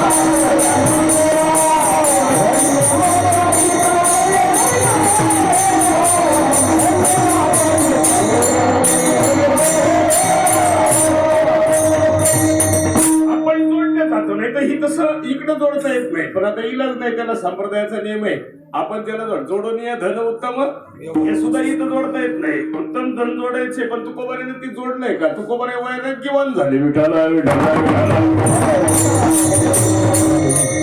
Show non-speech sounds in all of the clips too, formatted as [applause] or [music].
आपण नाही तसं इकडे जोडता येत नाही. पण आता इलाज नाही त्याला संप्रदायाचा नियम आहे. आपण त्याला जोड जोडून या धन उत्तम हे सुद्धा इथं जोडता येत नाही. उत्तम धन जोडायचे पण तुकोबारीने ती जोडलंय का? तुकोबारे वयाने किमान झाले. विठाला विठाला विठाला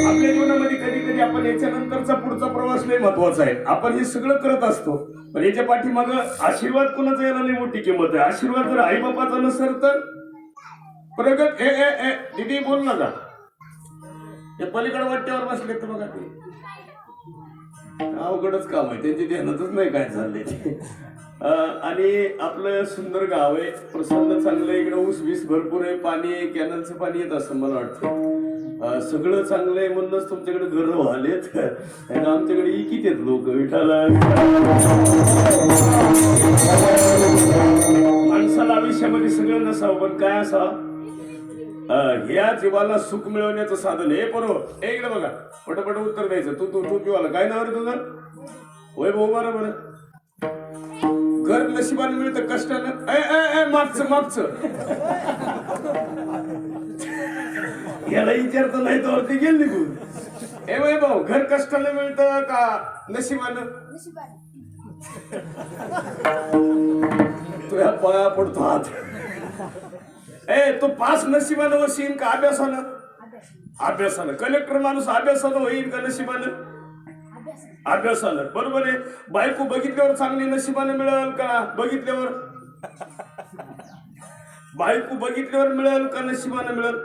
आपल्या जीवनामध्ये कधी कधी आपण याच्यानंतरचा पुढचा प्रवास लय महत्त्वाचा आहे. आपण हे सगळं करत असतो. पण याच्या पाठीमाग आशीर्वाद कोणाचा याला नाही मोठी किंमत आहे? आशीर्वाद जर आई बापाचा नसेल तर? प्रगत ए ए ए दिदी बोल ना का ते पलीकडे वाट्यावर बसले तर बघा ते. अवघडच काम आहे. त्यांची ध्यानातच नाही काय चाललंय. आणि आपलं सुंदर गाव आहे. प्रसन्न चांगलं आहे. इकडे ऊस बीस भरपूर आहे. पाणी आहे कॅनलचं पाणी येत असं मला वाटतं. सगळं चांगलं आहे म्हणूनच तुमच्याकडे घर व्हालेत. आमच्याकडे इकित आहेत लोक. विठाला माणसाला आयुष्यामध्ये सगळं नसावं. पण काय असावं? अं, या जीवाला सुख मिळवण्याचं साधन हे बरोबर. हे इकडे बघा. पटपट उत्तर द्यायचं. तू तू तू पिवाला. काय नाव रे तुझं? होय भाऊ बरं बरं. घर नशिबाने मिळतं कष्टानं. ए ए ए मागचं मागचं. याला विचारतं नाही तर वरती गेल निघून. ए वय भाऊ घर कष्टाने मिळतं का नशिबानं. तुझ्या पाया पडतो हात. ए तू पास नशिबानं वशीन का अभ्यासानं? अभ्यासानं. कलेक्टर माणूस अभ्यासानं होईल का नशिबानं? अभ्यासानं. बरोबर आहे. बायको बघितल्यावर चांगली नशिबानं मिळेल का? बघितल्यावर? बायको बघितल्यावर मिळेल का नशिबानं मिळेल?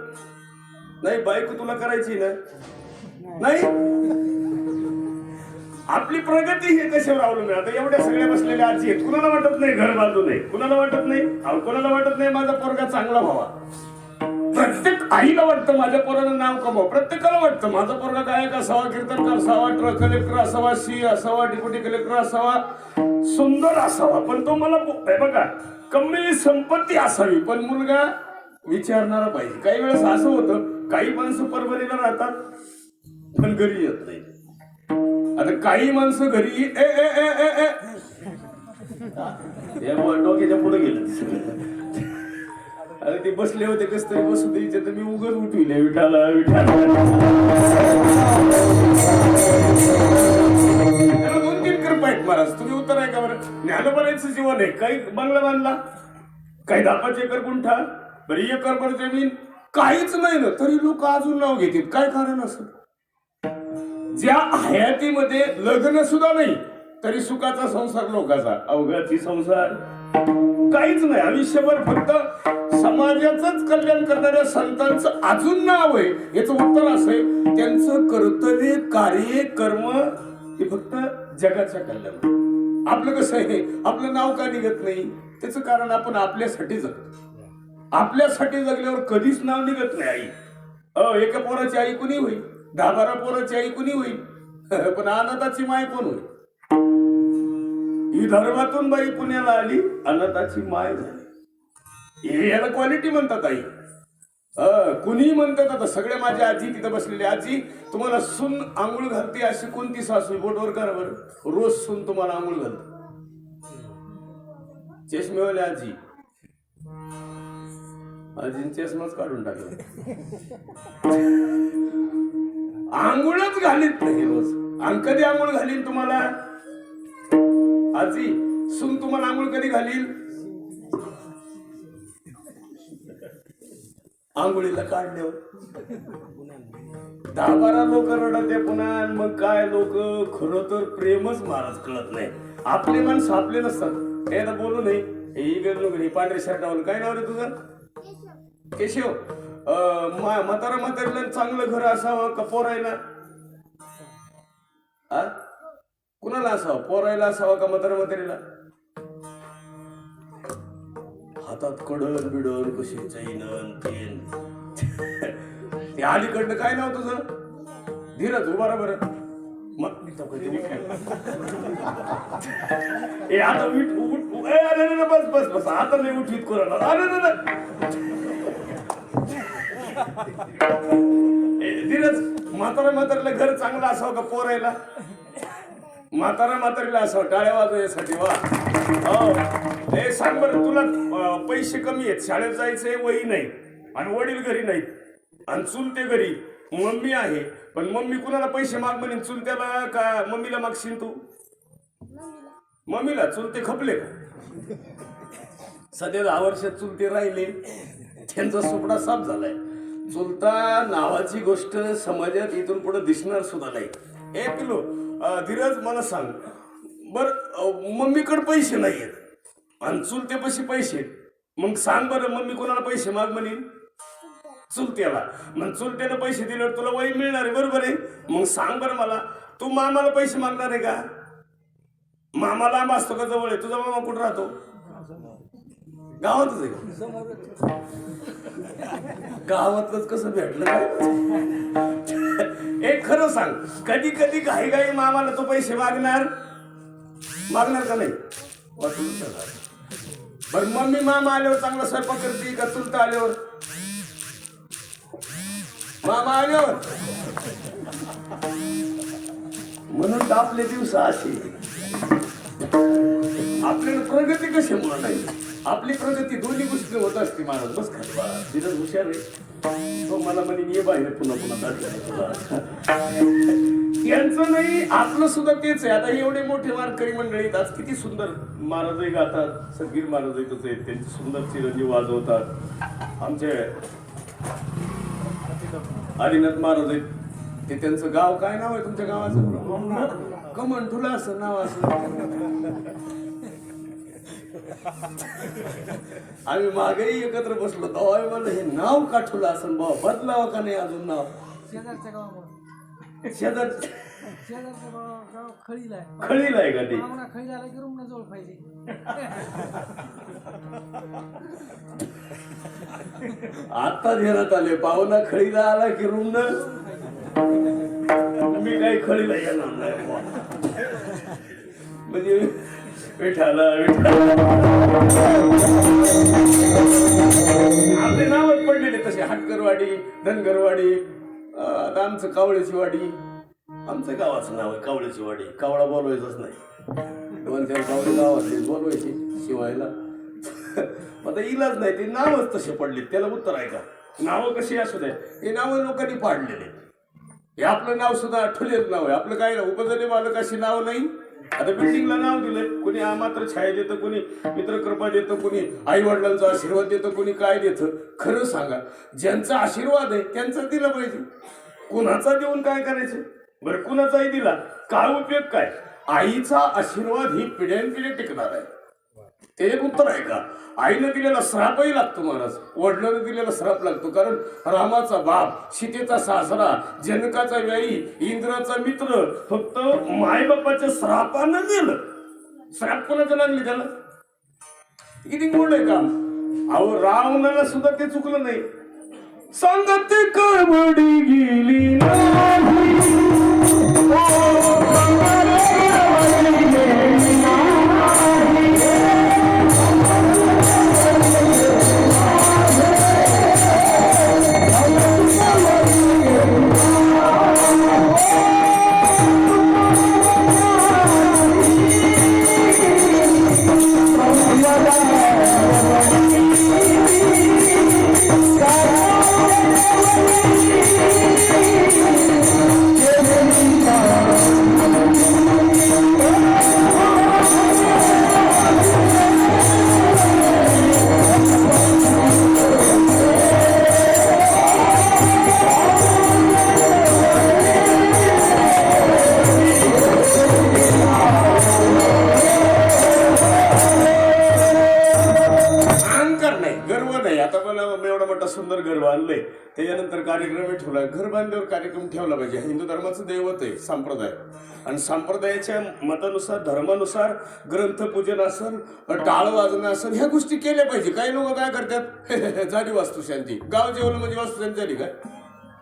नाही बायको तुला करायची ना? नाही? आपली प्रगती हे कशावर अवलंबून आता एवढ्या सगळ्या बसलेल्या आजी आहेत. कुणाला वाटत नाही घर बांधू नये? कुणाला वाटत नाही? अहो, कुणाला वाटत नाही माझा पोरगा चांगला व्हावा? प्रत्येक आईला वाटतं माझ्या पोराला नाव कमाव प्रत्येकाला वाटतं माझा पोरगा गायक असावा कीर्तनकार असावा ट्रक कलेक्टर असावा सी असावा डिप्युटी कलेक्टर असावा सुंदर असावा. पण तो मला बघा कमी संपत्ती असावी पण मुलगा विचारणारा पाहिजे. काही वेळेस असं होतं काही माणसं परभणीला राहतात पण घरी येत नाही आता काही माणसं घरी ए ए ए ए ए. या बुवा डोक्याच्या पुढे गेलं. अरे ते बसले होते कस तरी बसू द्यायचे तर मी उगच उठविले विठाला विठाला. दोन तीन कृपा आहेत महाराज. तुम्ही उत्तर आहे का बरं ज्ञानोबारायचं जीवन आहे. काही बंगला बांधला काही दहा पाच एकर गुंठा बरी एकर भर जमीन. काहीच नाही ना तरी लोक अजून नाव घेतात. काय कारण असं? ज्या हयातीमध्ये लग्न सुद्धा नाही तरी सुखाचा संसार लोकाचा. अवघाची संसार. काहीच नाही. आयुष्यभर फक्त समाजाचंच कल्याण करणाऱ्या संतांचं अजून नाव आहे. याचं उत्तर असं आहे त्यांचं कर्तव्य कार्य कर्म हे फक्त जगाच्या कल्याण आपलं कसं आहे? आपलं नाव का निघत नाही? त्याचं कारण आपण आपल्यासाठी जगतो. आपल्यासाठी जगल्यावर कधीच नाव निघत नाही आई. अ एका पोराची आई कुणी होईल? दहा बारा पोराची आई कुणी होईल? [laughs] पण अनाथाची माय कोण होईल? ही धर्मातून बाई पुण्याला आली अनाथाची माय झाली. हे याला क्वालिटी म्हणतात आई. कुणी म्हणतात आता सगळे माझे आजी तिथं बसलेली. आजी तुम्हाला सून आंघोळ घालते अशी कोणती सासू बोटवर करा बरं. रोज सून तुम्हाला आंघोळ घालते. चष्मेवाले आजी. आजीने चष्माच काढून टाकला. आंघोळच घालीत नाही रोज. आणि कधी आंघोळ घालीन तुम्हाला? आजी सुन तुम्हाला आंघोळ कधी घालील आंघोळीला काढल्यावर दहा बारा लोक रडत पुन्हा आणि मग काय लोक? खर तर प्रेमच महाराज कळत नाही. आपले माणसं आपले नसतात. हे तर बोलू नाही हे इकडे हे पांढरे शर्टावर काय नाव रे तुझं? केशव. म्हातारा म्हातारीला चांगलं घर असावं का पोरायला? आ? कुणाला असावं? पोरायला असावं का म्हातारा म्हातारीला हातात कडन बिडन कशी चैन तेन. ते अलीकडनं काय नाव तुझं? धीरज हो बरं. मग ए आता उठ उठ अरे बस बस बस. आता नाही उठवीत कोणाला? अरे. [laughs] धीरज म्हातारा म्हातारीला घर चांगलं असावं का पोरायला? म्हातारा म्हातारीला असावं टाळ्या वाजवण्यासाठी वा. हो. सांग बरं तुला पैसे कमी आहेत. शाळेत जायचंय वही नाही. आणि वडील घरी नाहीत. आणि चुलते घरी. मम्मी आहे पण मम्मी कुणाला पैसे माग म्हणेन चुलत्याला का मम्मीला मागशील तू? मम्मीला? चुलते खपले का? सध्या दहा वर्षात चुलते राहिले. त्यांचा सुपडा साफ झालाय. चुलता नावाची गोष्ट समाजात इथून पुढे दिसणार सुद्धा नाही. ए पिलो धीरज मला सांग. बर मम्मीकडे पैसे नाही आहेत आणि चुलतेपाशी पैसे आहेत. मग सांग बरं मम्मी कोणाला पैसे माग म्हणे चुलत्याला. मग चुलत्याला पैसे दिल्यावर तुला वही मिळणार आहे बरोबर आहे? मग सांग बरं मला तू मामाला पैसे मागणार आहे का? मामा लांब असतो का जवळ आहे? तुझा मामा कुठं राहतो? गावातच आहे का? गावातलंच कसं भेटलं एक खरं सांग कधी कधी घाई घाई मामाला तो पैसे मागणार? मागणार का नाही? बर मम्मी मामा आल्यावर चांगला स्वयंपाक करते का चुलता आल्यावर? मामा आल्यावर? म्हणून तर आपले दिवस असे. आपल्याला प्रगती कशामुळे नाही? आपली प्रगती दोन्ही गोष्टी होत असते महाराज बस खाली बा तिथं हुशार आहे. तो मला म्हणे ये बाहेर पुन्हा पुन्हा यांचं नाही आपलं सुद्धा तेच आहे. आता एवढे मोठे वारकरी मंडळी आज किती सुंदर महाराजही गातात. सगीर महाराजही तसं आहेत त्यांचे सुंदर चिरंजी वाजवतात. आमचे आदिनाथ महाराज आहेत. ते त्यांचं गाव काय नाव आहे तुमच्या गावाचं? कमन तुला असं नाव असं. आम्ही मागेही एकत्र बसलो. तेव्हा म्हणलं हे नाव का ठुलं असं बाबा बदलावं का नाही अजून नाव? शेजारच्या गावामुळे. शेजार शेजारच्या गाव गाव खळीला आहे. खळीला आहे का ते? पाहुणा खळीला आला की रुग्ण जवळ पाहिजे. आता ध्यानात आले. पाहुणा खळीला आला की रुग्ण? मी काही खळीला येणार नाही बुवा. म्हणजे विठाला विठाला आपले नावच पडलेले तसे. हाटकरवाडी धनगरवाडी आता आमचं कावळ्याची वाडी आमचं गावाचं नाव आहे कावळ्याची वाडी कावळा बोलवायचंच नाही. दोन चार कावळे गावातले बोलवायचे शिवायला. आता इलाज नाही ते नावच तसे पडले त्याला उत्तर आहे का? नावं कशी असू दे. हे नावं लोकांनी पाडलेले हे आपलं नाव सुद्धा ठुलेच नाव आहे. आपलं काय उपजने मालकाशी नाव नाही? आता बिल्डिंगला नाव दिलंय. कोणी आ मात्र छाया देतं कोणी मित्रकृपा देतं कोणी आई वडिलांचा आशीर्वाद देतं कोणी काय देतं खरं सांगा. ज्यांचा आशीर्वाद आहे त्यांचा दिला पाहिजे. कुणाचा देऊन काय करायचं? बरं कुणाचाही दिला. काय उपयोग काय? आईचा आशीर्वाद ही पिढ्यानपिढ्या टिकणार आहे. ते एक उत्तर आहे का? आईनं दिलेला श्रापही लागतो महाराज. वडिलांना दिलेला श्राप लागतो. कारण रामाचा बाप सीतेचा सासरा जनकाचा व्याई इंद्राचा मित्र फक्त मायबापाच्या श्रापानं गेलं. श्राप कोणाचं लागले त्याला किती गोड आहे का? अहो रावणाला सुद्धा ते चुकलं नाही. सांगत कबडी गेली नाही? ठेवला कार्यक्रम ठेवला पाहिजे. हिंदू धर्माचं दैवत आहे संप्रदाय. आणि संप्रदायाच्या मतानुसार धर्मानुसार ग्रंथपूजन असेल टाळ वाजणं असेल ह्या गोष्टी केल्या पाहिजे. काही लोक काय करतात? [laughs] झाली वास्तुशांती. गाव जेवलं म्हणजे वास्तुशांती झाली काय?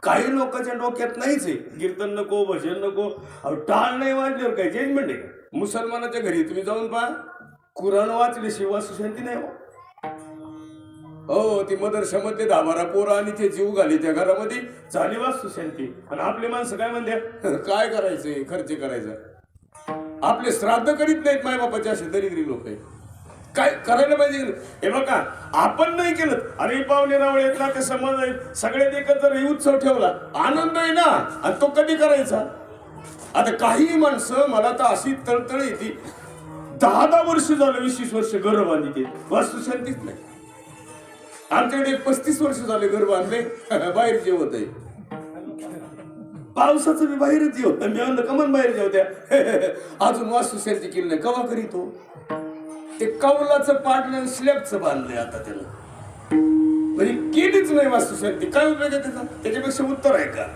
काही लोकांच्या डोक्यात नाहीच आहे. कीर्तन नको भजन नको. टाळ नाही वाजल्यावर काय? जजमेंट आहे मुसलमानाच्या घरी तुम्ही जाऊन पहा. कुराण वाचल्याशिवाय वास्तुशांती नाही हो. हो ती मदरशामधले दहा बारा पोरं आणि ते जीव घाली त्या घरामध्ये. झाली वास्तू शांती आणि आपले माणसं काय म्हणते? [laughs] काय करायचंय? खर्च करायचा. आपले श्राद्ध करीत नाहीत मायबापाचे असे दरिद्री लोक आहे काय करायला पाहिजे? हे बघा आपण नाही केलं. अरे पावणे रावळे आहेत ना ते समाज आहेत. सगळ्यात एकत्र हे उत्सव ठेवला. आनंद आहे ना? आणि तो कधी करायचा? आता काही माणसं मला तर अशी तळतळ येते. दहा दहा वर्ष झालं वीस वीस वर्ष घर बांधिते वास्तू शांतीच नाही. आमच्याकडे पस्तीस वर्ष झाले घर बांधले. [laughs] बाहेर जेवत आहे. पावसाचं मी बाहेरच जेवत. मी म्हणलं कमन बाहेर जेवत्या [laughs] अजून वास्तू शांती केली नाही कवा करीतो हो? ते कौलाचं पाडलं स्लॅबचं बांधलंय आता त्याला. म्हणजे केलीच नाही वास्तुशांती काय उपयोग आहे त्याचा? त्याच्यापेक्षा उत्तर आहे का?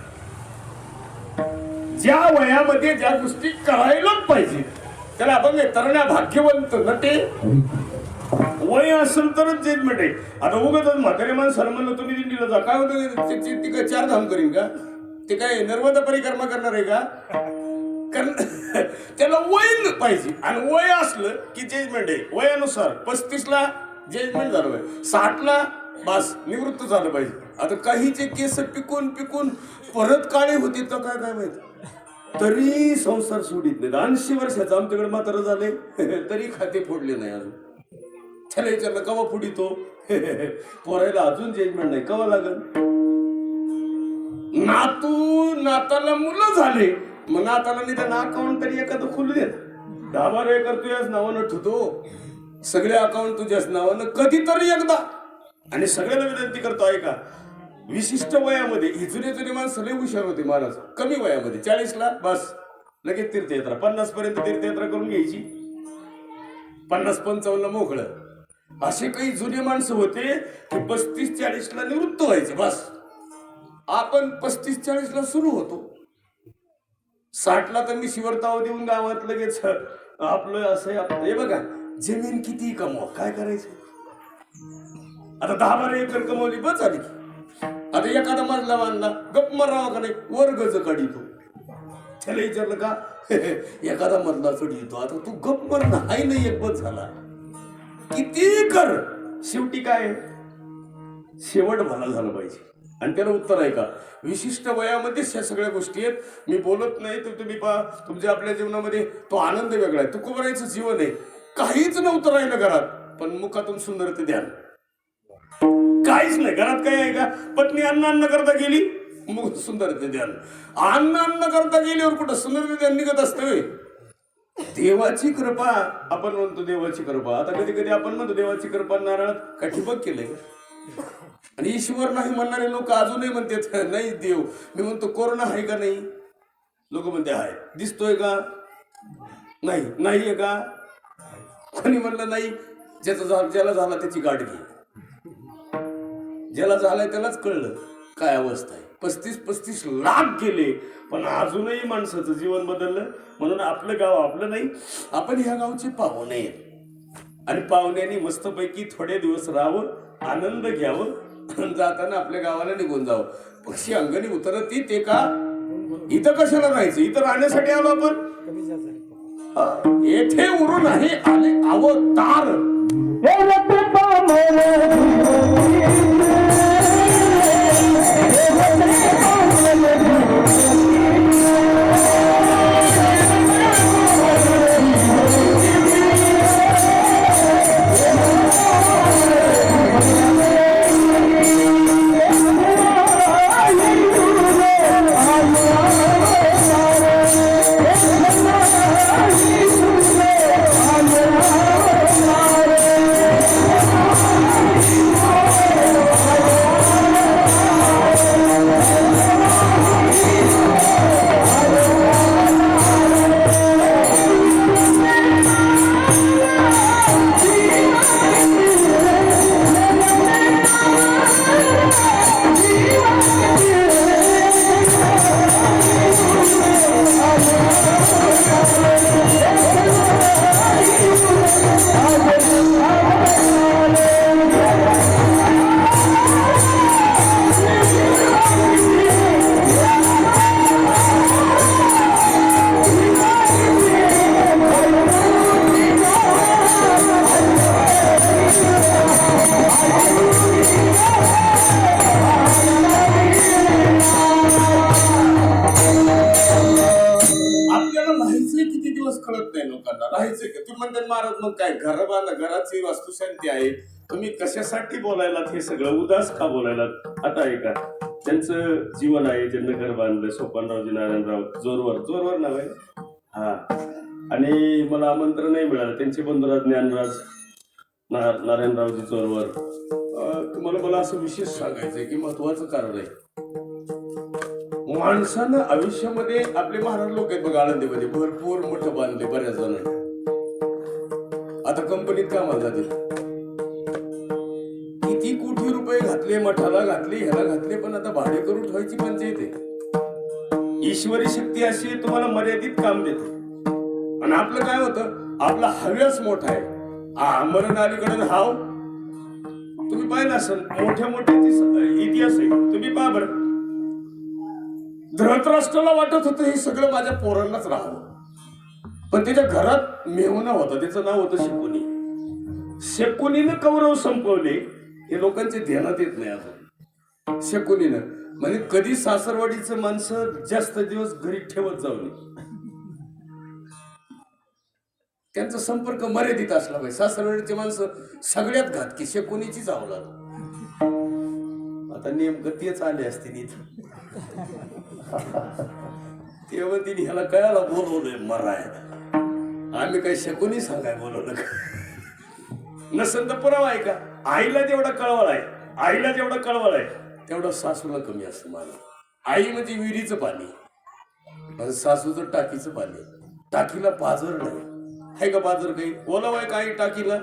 ज्या वयामध्ये ज्या गोष्टी करायलाच पाहिजे त्याला आपण तरण्या भाग्यवंत नटे वय असेल तरच जजमेंट आहे. आता उगाच म्हातारे माणसाला म्हणलं तुम्ही दिंडीला जा. काय होतं? ते- ती काय चार धाम करीन का? ते काय नर्मदा परिक्रमा करणार आहे का? कारण [laughs] त्याला वय पाहिजे. आणि वय असलं की जजमेंट आहे. वयानुसार पस्तीसला जजमेंट झालं पाहिजे. साठ बस निवृत्त झालं पाहिजे. आता काहीचे केस पिकून पिकून परत काळे होते तर काय काय माहिती? तरी संसार सोडित नाही ऐंशी वर्षाचा आमच्याकडे मात्र झाले [laughs] तरी खाते फोडले नाही अजून. त्याला विचारलं कवा फुडितो [laughs] पोरायला अजून जजमेंट नाही. कवा लागल नातू नाताला मुलं झाले. मग नाताला निदान अकाउंट तरी एखादं खुलू देत दहा बारा एकर तुझ्याच नावानं ठेवतो. सगळे अकाउंट तुझ्याच नावानं कधीतरी एकदा. आणि सगळ्याला विनंती करतो ऐका. विशिष्ट वयामध्ये ही जुने जुने माणसं लय हुशार होते महाराज कमी वयामध्ये. चाळीसला? बस. लगेच तीर्थयात्रा. पन्नास पर्यंत तीर्थयात्रा करून घ्यायची. पन्नास पंचावन्न मोकळं. असे काही जुने माणसं होते की पस्तीस चाळीसला निवृत्त व्हायचे बस. आपण पस्तीस चाळीसला सुरू होतो. साठला तर मी शिवरताव देऊन गावात लगेच आपलं असं आपलं. हे बघा जमीन किती कमवा काय करायचं? आता दहा बारा एकर कमवली बस आली आता एखादा मजला बांधला गप मारावा हो का नाही वर्गच काढितो. त्याला विचारलं का [laughs] एखादा मजला चढ आता तू गप मरणं ना हाय नाही एक बस झाला. किती कर. शेवटी काय? शेवट भला झालं पाहिजे. आणि त्याला उत्तर आहे का? विशिष्ट वयामध्येच ह्या सगळ्या गोष्टी आहेत. मी बोलत नाही तर तुम्ही पहा तुमच्या आपल्या जीवनामध्ये तो आनंद वेगळा आहे. तुकोबरायचं जीवन आहे. काहीच नव्हतं राहिलं घरात. पण मुखातून सुंदर ते ध्यान. काहीच नाही. घरात काय आहे का? पत्नी अन्न अन्न करता गेली मुख सुंदर ते ध्यान. अन्न अन्न करता गेल्यावर कुठं सुंदर ते ध्यान निघत असतं देवाची कृपा आपण म्हणतो देवाची कृपा. आता कधी कधी आपण म्हणतो देवाची कृपा नारळात कठीबक केलंय. आणि ईश्वर नाही म्हणणारे लोक अजूनही म्हणतात नाही देव. मी म्हणतो कोरोना आहे का नाही? लोक म्हणते आहे दिसतोय का? नाही. नाहीये का? कोणी म्हणलं नाही. ज्याचा ज्याला झाला त्याची गाठ घे. ज्याला झालंय त्यालाच कळलं. काय अवस्था आहे. पस्तीस पस्तीस लाख गेले. पण अजूनही माणसाचं जीवन बदललं. म्हणून आपलं गाव आपलं नाही. आपण ह्या गावचे पाहुणे आहेत. आणि पाहुण्याने मस्तपैकी थोडे दिवस राहावं आनंद घ्यावं जाताना आपल्या गावाला निघून जावं. पक्षी अंगणी उतरत ते का? इथं कशाला राहायचं? इथं राहण्यासाठी आलो आपण. येथे उरून आहे आले अवतार मग काय? घर घराची वास्तुशांती आहे तुम्ही कशासाठी बोलायला हे सगळं? उदास का बोलायला आता ऐका. त्यांचं जीवन आहे ज्यांनी घर बांधलं सोपानरावजी नारायणराव जोरवर जोरवर नाव आहे. हा. आणि मला आमंत्रण नाही मिळालं. त्यांचे बंधुराज ज्ञानराज नारायणरावजी चोरवर तुम्हाला मला असं विशेष सांगायचं की महत्वाचं कारण आहे. माणसानं आयुष्यामध्ये आपले महाराज लोक आहेत बघा आळंदीमध्ये. भरपूर मोठं बांधले बऱ्याच जणांना. आता कंपनीत कामाला जाते किती कोटी रुपये घातले मठाला घातले ह्याला घातले पण आता भाडे करून ठेवायची पंचायत आहे. ईश्वरी शक्ती अशी तुम्हाला मर्यादित काम देते. आणि आपलं काय होतं? आपला हव्यास मोठा आहे. मरण अलीकडे हाव तुम्ही पाहिलं असेल मोठ्या मोठ्या इतिहास आहे. तुम्ही पहा बरं. धृतराष्ट्राला वाटत होतं हे सगळं माझ्या पोरांनाच राहावं. पण त्याच्या घरात मेहुणा होता. त्याचं नाव होतं शेकोनी. शेकोनीनं कौरव संपवले. हे लोकांचे ध्यानात येत नाही अजून. शकुनीनं. म्हणजे कधी सासरवाडीचं माणसं जास्त दिवस घरी ठेवत जाऊ नये. त्यांचा संपर्क मर्यादित असला पाहिजे. सासरवाडीचे माणसं सगळ्यात घातकी. की शकुनीची जावला आता नेमकं तेच आले असते इथं [laughs] तेव्हा तिने ह्याला कळायला बोलवलंय मरायला आम्ही काही शकूनही सांगाय बोलवलं का नसेल तर पुरावा आहे का? आईला जेवढा कळवळ आहे आईला जेवढा कळवळ आहे तेवढं सासूला कमी असतं मला आई म्हणजे विहिरीचं पाणी आणि सासूचं टाकीचं पाणी. टाकीला पाजर नाही. आहे का पाजर काही? ओलाव आहे काही टाकीला?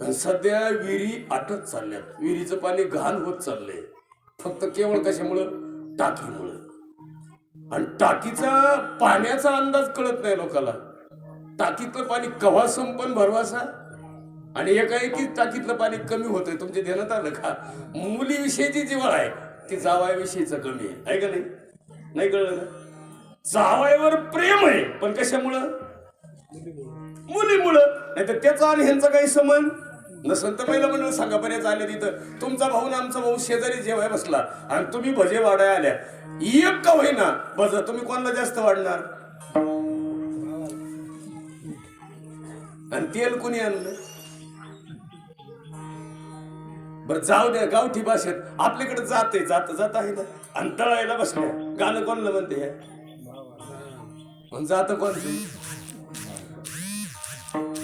पण सध्या विहिरी आटत चालल्यात. विहिरीचं पाणी घाण होत चाललंय. फक्त केवळ कशामुळं? टाकीमुळं. आणि टाकीचा पाण्याचा अंदाज कळत नाही लोकाला. टाकीतलं पाणी कव्हा संपन भरवासा? आणि एकाएकी टाकीतलं पाणी कमी होतंय. तुमच्या ध्यानात आलं का मुलीविषयीची जीवन आहे ती जावायविषयीचं कमी आहे. आहे का नाही? नाही कळलं ना? जावायवर प्रेम आहे पण कशामुळं? मुलीमुळं. नाही तर त्याचा आणि ह्यांचा काही संबंध? नसेल तर पहिलं म्हणलं सांगा बरेच आले तिथं. तुमचा भाऊ ना आमचा भाऊ शेजारी जेवाय बसला. आणि तुम्ही भजे वाढाय आल्या. एक का होईना. भज तुम्ही कोणाला जास्त वाढणार? आणि तेल कुणी आणलं? बर जाऊ द्या गावठी भाषेत. आपल्याकडे जाते जात जात आहे ना. आणि तळायला बसल्या. गाणं कोणलं म्हणते? मग जात कोण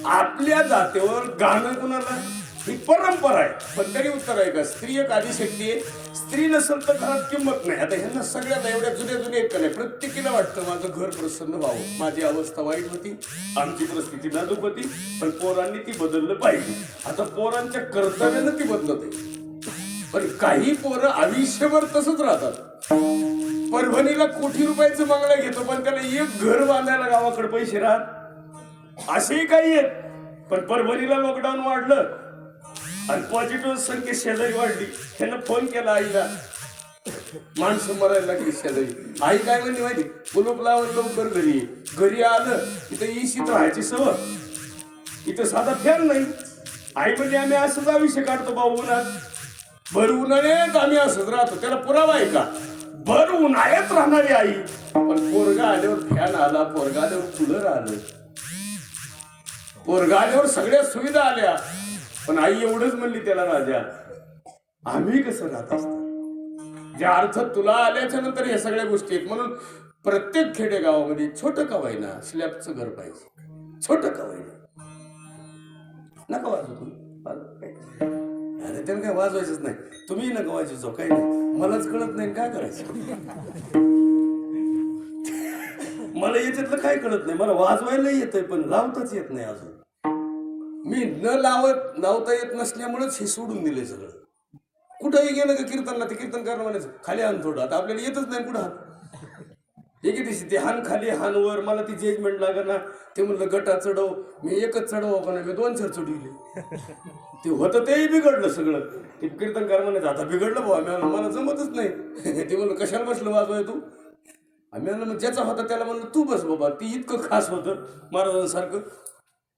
आपल्या जातेवर गाणं कुणाला? ही परंपरा आहे. पण तरी उत्तर आहे का? स्त्री एक आदिशक्ती आहे. स्त्री नसेल तर घरात किंमत नाही. आता ह्यांना सगळ्यात एवढ्या जुन्या जुन्या आहेत नाही? प्रत्येकीला वाटतं माझं घर प्रसन्न व्हावं. माझी अवस्था वाईट होती आमची परिस्थिती नाजूक होती पण पोरांनी ती बदललं पाहिजे. आता पोरांच्या कर्तव्यानं ती बदलत आहे. पण काही पोरं आयुष्यभर तसंच राहतात. परभणीला कोटी रुपयाचं मागणं घेतो पण त्याला एक घर बांधायला गावाकडे पैसे राहत. असेही काही आहेत. पण परभणीला लॉकडाऊन वाढलं आणि पॉझिटिव्ह संख्या शेजारी वाढली. त्यानं फोन केला आईला. माणसं मरायला लागली शेजारी. आई काय म्हणली माहिती? कुलूप लावत लवकर घरी. घरी आलं इथं इशीत राहायची सवय. इथं साधा फॅन नाही. आई म्हणजे आम्ही असंच आयुष्य काढतो भाऊ उन्हात. भर उन्हाळ्यात आम्ही असंच राहतो. त्याला पुरावा आहे का? भर उन्हाळ्यात राहणारी आई. पण पोरगा आल्यावर फॅन आला पोरगा आल्यावर कूलर आलं. पोरगा आल्यावर सगळ्या सुविधा आल्या. पण आई एवढंच म्हणली त्याला राजा आम्ही कसं राहत असतो? ज्या अर्थ तुला आल्याच्यानंतर या सगळ्या गोष्टी आहेत म्हणून प्रत्येक खेडेगावामध्ये छोटं का होईना स्लॅबचं घर पाहिजे. छोट का नका वाजव तुम्ही. काय. अरे त्याला काय वाजवायचंच नाही. तुम्ही नका वाजवायचो काही नाही. मलाच कळत नाही काय करायचं. [laughs] मला याच्यातलं काय कळत नाही. मला वाजवायला येतंय पण लावताच येत नाही अजून. मी न लावत लावता येत नसल्यामुळेच हे सोडून दिले सगळं. कुठंही गेलं का कीर्तनला ते कीर्तन करणं म्हणायचं खाली हान थोडं आता आपल्याला येतच नाही कुठं हान. एक दिवशी ते हान खाली हान वर मला ती जजमेंट लागेल ना ते म्हणलं गटा चढव मी एकच चढव का नाही? मी दोन सर चढविले. ते होतं तेही बिघडलं सगळं. ते कीर्तन कर म्हणायचं आता बिघडलं भाऊ आम्ही मला जमतच नाही. [laughs] ते म्हणलं कशाला बसलं वाजवाय तू? आम्ही म्हणलं मग ज्याचा होता त्याला म्हणलं तू बस बाबा ती इतकं खास होतं महाराजांसारखं.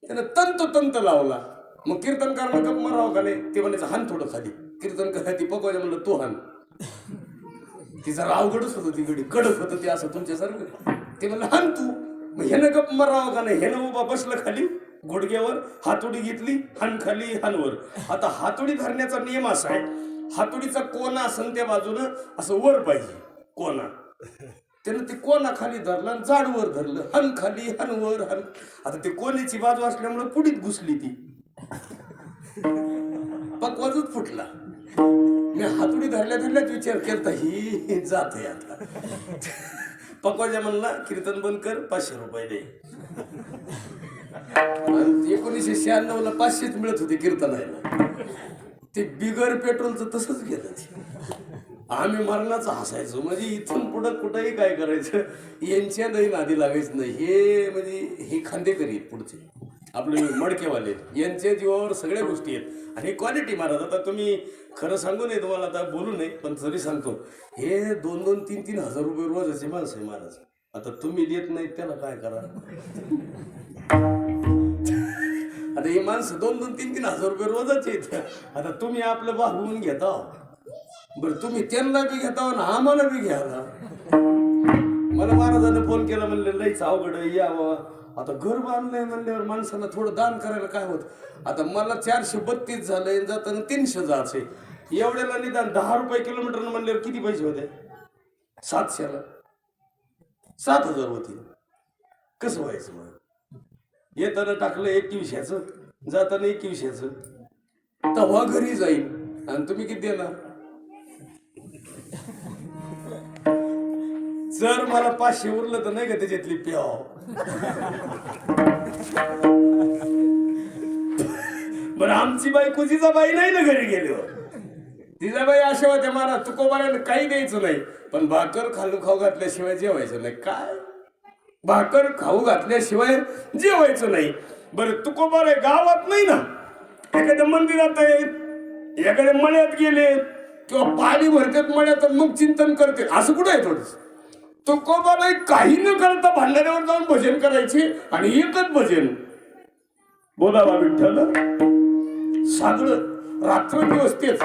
त्यानं तंत तंत लावला. मग कीर्तन करणं गप मारावं का नाही? ते म्हणायचं हान थोडं खाली. कीर्तन करा ती पकवायचं म्हणलं तू हान. ती जरा अवघडच होतं ती गडी. कडक होतं ते असं तुमच्यासारखं. ते म्हणलं हान तू. मग ह्यानं गप मारावं का नाही? ह्यानं उभा बसलं खाली गुडघ्यावर हातोडी घेतली हान खाली हानवर आता हातोडी धरण्याचा नियम असा आहे. हातोडीचा कोना असन त्या बाजूनं असं वर पाहिजे कोना. त्यानं ते कोनाखाली धरलं आणि जाडवर धरलं. हन खाली हन वर हन. आता ते कोण्याची बाजू असल्यामुळे पुढीत घुसली ती. पकवाजच फुटला. मी हातोडी धरल्या धरल्याच विचार करता ही जात आता. पकवाजा म्हणला कीर्तन बंद कर पाचशे रुपये दे. एकोणीसशे शहाण्णव ला पाचशेच मिळत होते कीर्तनायला. ते बिगर पेट्रोलचं तसंच गेलं ते. आम्ही मरणाचं हसायचो. म्हणजे इथून पुढं कुठंही काय करायचं यांच्या नाही नादी लागायचं नाही. हे म्हणजे हे खांदेकरी पुढचे. आपले मडकेवाले आहेत. यांच्या जीवावर सगळ्या गोष्टी आहेत. आणि क्वालिटी महाराज आता तुम्ही खरं सांगू नये तुम्हाला आता बोलू नये पण तरी सांगतो. हे दोन दोन तीन तीन हजार रुपये रोजाचे माणसं आहे महाराज. आता तुम्ही देत नाहीत त्याला काय करा आता हे माणसं दोन दोन तीन तीन हजार रुपये रोजच आहेत. आता तुम्ही आपलं वाहवून घेता. बरं तुम्ही त्यांना बी घेता ना आम्हाला बी घ्याला मला महाराजांना फोन केला म्हणले लईच अवघड आहे, या बाबा. आता घर बांधलंय म्हणल्यावर माणसाला थोडं दान करायला काय होत? आता मला चारशे बत्तीस झालंय जाताना तीनशे जायचे. एवढ्याला निदान दहा रुपये किलोमीटर म्हणल्यावर किती पैसे होते? सातशेला. सात हजार होती. कसं व्हायचं मग? येताना टाकलं एकवीसशेचं जाताना एकवीसशेचं. तेव्हा घरी जाईल आणि तुम्ही किती देणार? जर मला पाचशे उरलं तर नाही का त्याच्यातली प्याव? बरं आमची बायको बाई नाही ना घरी गेली जिजाबाई अशा होत्या मला तुकोबाऱ्याला काही द्यायचं नाही पण भाकर खालू खाऊ घातल्याशिवाय जेवायचं नाही. काय? भाकर खाऊ घातल्याशिवाय जेवायचं नाही. बरं तुकोबारे गावात नाही ना? एखाद्या मंदिरात आहे एखाद्या मळ्यात गेले किंवा पाणी भरतात मळ्यात मग चिंतन करते असं कुठं आहे थोडंसं? तुकोबाबाई काही न करता भांडाऱ्यावर जाऊन भजन करायचे आणि एकच भजन. बोला बा विठ्ठल सागळ रात्र दिवस तेच